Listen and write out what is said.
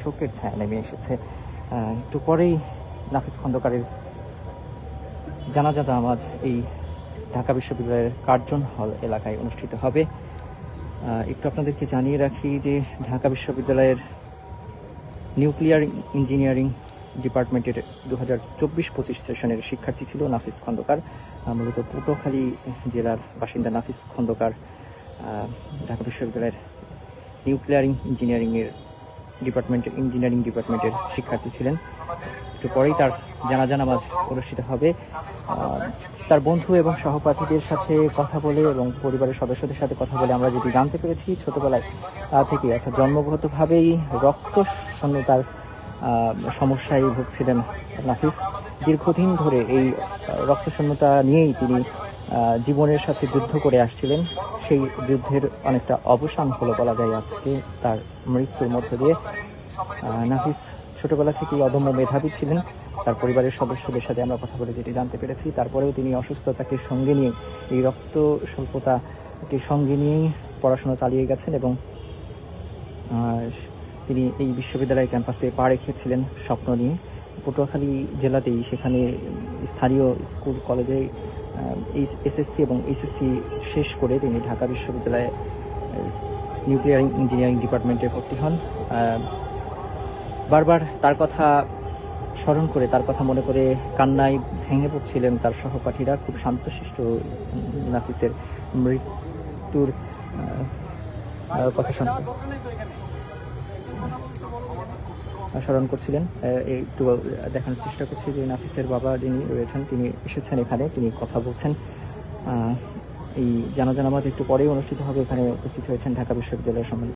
শোকের ছায়া নেমে এসেছে। একটু পরেই নাফিস খন্দকারের জানাজা নামাজ এই ঢাকা বিশ্ববিদ্যালয়ের কার্জন হল এলাকায় অনুষ্ঠিত হবে। একটু আপনাদেরকে জানিয়ে রাখি যে ঢাকা বিশ্ববিদ্যালয়ের নিউক্লিয়ার ইঞ্জিনিয়ারিং ডিপার্টমেন্টের দু হাজার চব্বিশ পঁচিশ সেশনের শিক্ষার্থী ছিল নাফিস খন্দকার। মূলত পটুয়াখালী জেলার বাসিন্দা নাফিস খন্দকার ঢাকা বিশ্ববিদ্যালয়ের নিউক্লিয়ার ইঞ্জিনিয়ারিংয়ের ডিপার্টমেন্টের ইঞ্জিনিয়ারিং ডিপার্টমেন্টের শিক্ষার্থী ছিলেন। একটু পরেই তার জানাজা নামাজ অনুষ্ঠিত হবে। তার বন্ধু এবং সহপাঠীদের সাথে কথা বলে এবং পরিবারের সদস্যদের সাথে কথা বলে আমরা যেটি জানতে পেরেছি, ছোটবেলায় থেকে অর্থাৎ জন্মগতভাবেই রক্ত শূন্যতার সমস্যায় ভুগছিলেন নাফিস। দীর্ঘদিন ধরে এই রক্তশূন্যতা নিয়েই তিনি জীবনের সাথে যুদ্ধ করে আসছিলেন। সেই যুদ্ধের অনেকটা অবসান হলো বলা যায় আজকে তার মৃত্যুর মধ্য দিয়ে। নাফিস ছোটবেলা থেকেই অদম্য মেধাবী ছিলেন। তার পরিবারের সদস্যদের সাথে আমরা কথা বলে যেটি জানতে পেরেছি। তারপরেও তিনি অসুস্থতাকে সঙ্গে নিয়ে, এই রক্ত স্বল্পতাকে সঙ্গে নিয়েই পড়াশোনা চালিয়ে গেছেন এবং তিনি এই বিশ্ববিদ্যালয় ক্যাম্পাসে পা রেখেছিলেন স্বপ্ন নিয়ে। পটুয়াখালী জেলাতেই সেখানে স্থানীয় স্কুল, কলেজে এসএসসি এবং এইচএসসি শেষ করে তিনি ঢাকা বিশ্ববিদ্যালয়ে নিউক্লিয়ার ইঞ্জিনিয়ারিং ডিপার্টমেন্টে ভর্তি হন। বারবার তার কথা স্মরণ করে, তার কথা মনে করে কান্নায় ভেঙে পড়ছিলেন তার সহপাঠীরা। খুব শান্তশিষ্ট নাফিসের মৃত্যুর কথা শুনে। স্মরণ করছিলেন। একটু দেখানোর চেষ্টা করছি যে নাফিসের বাবা যিনি রয়েছেন, তিনি এসেছেন এখানে, তিনি কথা বলছেন। এই জানাজা নামাজ একটু পরেই অনুষ্ঠিত হবে, এখানে উপস্থিত হয়েছেন ঢাকা বিশ্ববিদ্যালয়ের সম্মানিত